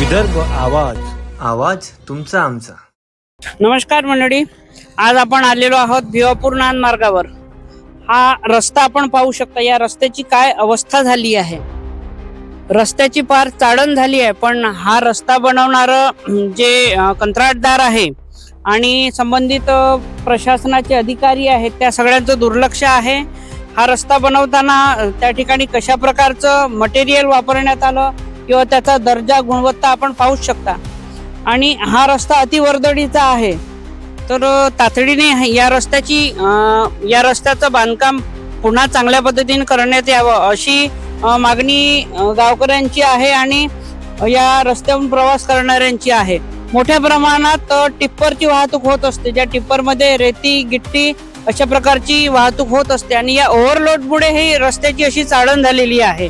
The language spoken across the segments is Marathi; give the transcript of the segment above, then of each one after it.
विदर्भ आवाज आवाज तुमचा आमचा. नमस्कार मंडळी आज आपण आलेलो आहोत भिवापूर नान मार्गावर. हा रस्ता आपण पाहू शकता या रस्त्याची काय अवस्था झाली आहे? रस्त्याची फार चाळण झाली आहे पण हा रस्ता बनवणार जे कंत्राटदार आहे आणि संबंधित प्रशासनाचे अधिकारी आहेत त्या सगळ्यांचं दुर्लक्ष आहे. हा रस्ता बनवताना त्या ठिकाणी कशा प्रकारचं मटेरियल वापरण्यात आलं? किंवा त्याचा दर्जा गुणवत्ता आपण पाहूच शकता. आणि हा रस्ता अतिवर्दळीचा आहे. तर तातडीने या रस्त्याची या रस्त्याचं बांधकाम पुन्हा चांगल्या पद्धतीने करण्यात यावं अशी मागणी गावकऱ्यांची आहे आणि या रस्त्यावरून प्रवास करणाऱ्यांची आहे. मोठ्या प्रमाणात टिप्परची वाहतूक होत असते ज्या टिप्परमध्ये रेती गिट्टी अशा प्रकारची वाहतूक होत असते आणि या ओव्हरलोडमुळे ही रस्त्याची अशी चाळण झालेली आहे.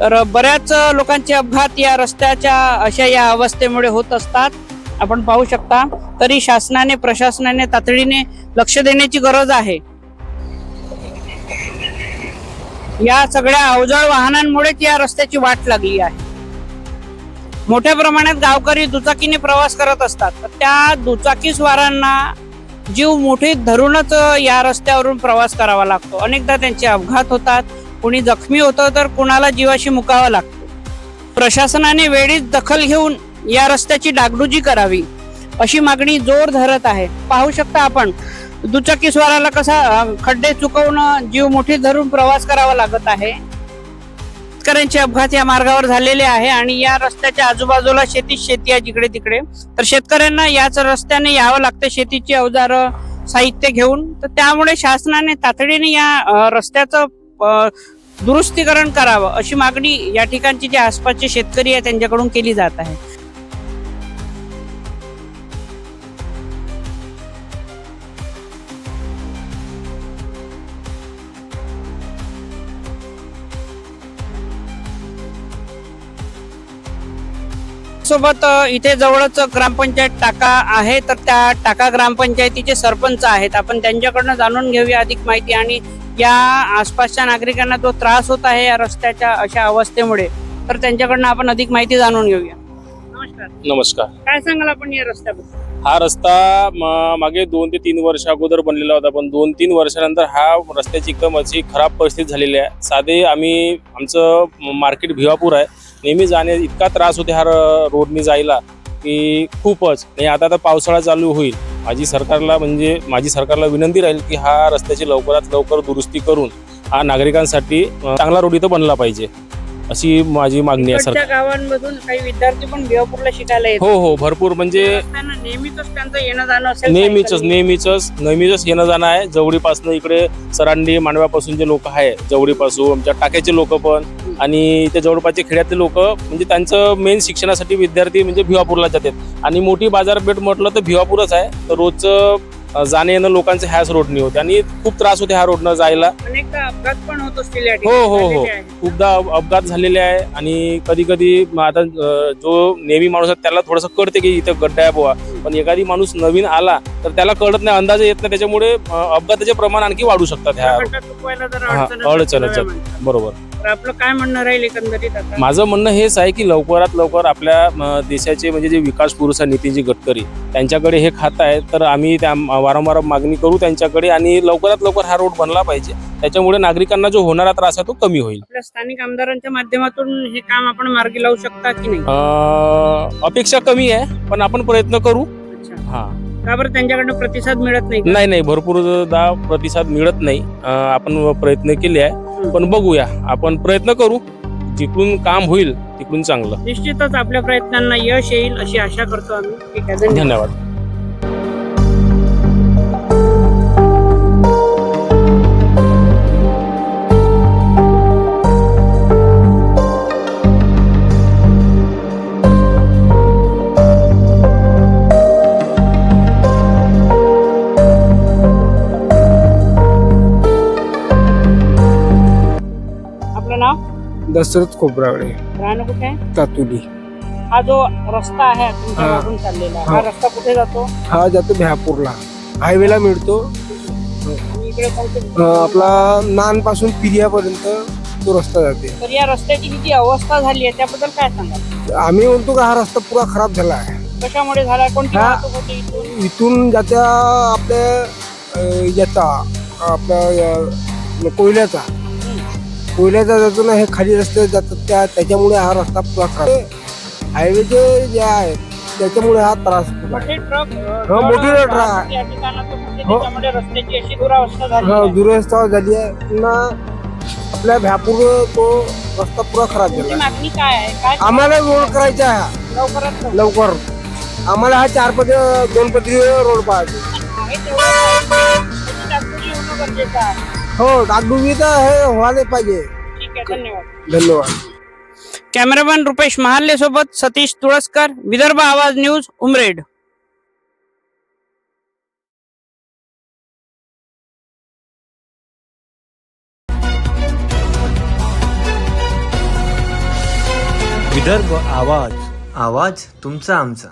तर बऱ्याच लोकांचे अपघात या रस्त्याच्या अशा या अवस्थेमुळे होत असतात. आपण पाहू शकता तरी शासनाने प्रशासनाने तातडीने लक्ष देण्याची गरज आहे. या सगळ्या अवजड वाहनांमुळेच या रस्त्याची वाट लागली आहे. मोठ्या प्रमाणात गावकरी दुचाकीने प्रवास करत असतात. तर त्या दुचाकी स्वारांना जीव मुठीत धरूनच या रस्त्यावरून प्रवास करावा लागतो. अनेकदा त्यांचे अपघात होतात. कुणी जखमी होतं तर कुणाला जीवाशी मुकावं लागतं. प्रशासनाने वेळीच दखल घेऊन या रस्त्याची डागडुजी करावी अशी मागणी जोर धरत आहे. पाहू शकता आपण दुचाकी स्वाराला कसा खड्डे चुकवून जीव मोठी धरून प्रवास करावा लागत आहे. शेतकऱ्यांचे अपघात या मार्गावर झालेले आहे आणि या रस्त्याच्या आजूबाजूला शेती शेती आहे जिकडे तिकडे. तर शेतकऱ्यांना याच रस्त्याने यावं लागतं शेतीची अवजारं साहित्य घेऊन. तर त्यामुळे शासनाने तातडीने या रस्त्याचं दुरुस्तीकरण करावं अशी मागणी या ठिकाणचे जे आसपासचे शेतकरी आहे त्यांच्याकडून केली जात आहे. सोबत इथे जवळच ग्रामपंचायत टाका आहे तर त्या टाका ग्रामपंचायतीचे सरपंच आहेत. आपण त्यांच्याकडनं जाणून घेऊया अधिक माहिती आणि या आसपासच्या नागरिकांना जो त्रास होत आहे या रस्त्याच्या अशा अवस्थेमुळे तर त्यांच्याकडनं आपण अधिक माहिती जाणून घेऊया. नमस्कार. नमस्कार. काय सांगाल आपण या रस्त्याबद्दल? हा रस्ता म- मागे दोन ते तीन वर्ष अगोदर बनलेला होता पण दोन तीन वर्षानंतर हा रस्त्याची एकदम अशी खराब परिस्थिती झालेली आहे. साधे आम्ही आमचं मार्केट भिवापूर आहे. नेहमी जाणे इतका त्रास होते हा रोडनी जायला की खूपच. आणि आता आता पावसाळा चालू होईल. माझी सरकारला म्हणजे माझी सरकारला विनंती राहील की हा रस्त्याची लवकरात लवकर दुरुस्ती करून हा नागरिकांसाठी चांगला रोड इथं बनला पाहिजे अशी माझी मागणी आहे सरकार. गावांमधून काही विद्यार्थी पण भिवापूरला शिकायला येतात. हो हो भरपूर म्हणजे नेहमीच त्यांचं येणं जाणं असेल नेहमीच. नेहमीच नेहमीच येणं जाणं आहे. जवळीपासून इकडे सरांडी मांडव्यापासून जे लोक आहे जवळीपासून आमच्या टाक्याचे लोक पण आणि इथे जवळपासचे खेड्यातले लोक म्हणजे त्यांचं मेन शिक्षणासाठी विद्यार्थी म्हणजे भिवापूरला जातात. आणि मोठी बाजारपेठ म्हटलं तर भिवापूरच आहे. तर रोजचं जाणं येणं लोकांचं ह्याच रोडनी होते. आणि खूप त्रास होते ह्या रोडनं जायला. अनेकदा अपघात पण होत असतील हो हो हो. खूपदा अप- अपघात झालेले आहे. आणि कधी कधी आता जो नेहमी माणूस आहे त्याला थोडंसं कळते की इथं गड्डा आहे बुवा. पण एखादी माणूस नवीन आला तर त्याला कळत नाही अंदाज येत नाही. त्याच्यामुळे अपघाताचे प्रमाण आणखी वाढू शकतात ह्या अडचणच. म्हणतात. बरोबर. आपलं काय म्हणणं राहील एकंदरीत माझं म्हणणं हेच आहे की लवकरात लवकर आपल्या देशाचे म्हणजे जे विकास पुरुष आहे नितीनजी गडकरी त्यांच्याकडे हे खातं आहे तर आम्ही त्या वारंवार मागणी करू त्यांच्याकडे आणि लवकरात लवकर हा रोड बनला पाहिजे. त्याच्यामुळे नागरिकांना जो होणारा त्रास आहे तो कमी होईल. स्थानिक आमदारांच्या माध्यमातून हे काम आपण मार्गी लावू शकता की नाही? अपेक्षा कमी आहे पण आपण प्रयत्न करू. हा. का बरं त्यांच्याकडनं प्रतिसाद मिळत नाही का? नाही नाही भरपूर दा प्रतिसाद मिळत नाही. अं, आपण प्रयत्न केले आहे. पण बघूया. आपण प्रयत्न करू. जिकडून काम होईल तिकडून चांगलं. निश्चितच आपल्या प्रयत्नांना यश येईल अशी आशा करतो आम्ही. ठीक आहे धन्यवाद. धन्यवाद. दशरथ खोबरावळे राहणं कुठे? आहे तातुली. हा जो रस्ता आहे तुमच्या हा. मागून चाललेला हा हा. रस्ता कुठे जातो? हा जातो भ्यापूरला हायवेला मिळतो. आणि इकडे कोणते? अं, आपला नानपासून पिरियापर्यंत तो रस्ता जाते. तर या रस्त्याची ही जी अवस्था झाली आहे त्याबद्दल काय सांगा आम्ही म्हणतो का हा रस्ता पुरा खराब झाला आहे. कशामुळे झाला कोणती हा. वाहतूक होते इथून? इथून जात्या आपल्या अं, याचा आपल्या अं, कोयल्याचा. कोयल्याचा जातो ना हे खाली रस्ते जातात त्या त्याच्यामुळे हा रस्ता पुरा हायवेचे जे आहेत त्याच्यामुळे हा त्रास. मोठे ट्रक हो, मोठे ट्रक. हो. दुरावस्था झाली हा आहे. दुरवस्था झाली आहे. पुन्हा आपल्या भ्यापूर तो रस्ता पुरा खराब झाला. आम्हाला रोड करायचा आहे. हा. लवकर. आम्हाला हा चार पदरी दोन पदरी रोड पाहिजे हो डागडुगी तर हे व्हायला पाहिजे. ठीक आहे धन्यवाद. धन्यवाद. कॅमेरामॅन रुपेश महाल्ले सोबत सतीश तुळसकर विदर्भ आवाज न्यूज उमरेड. विदर्भ आवाज आवाज तुमचा आमचा.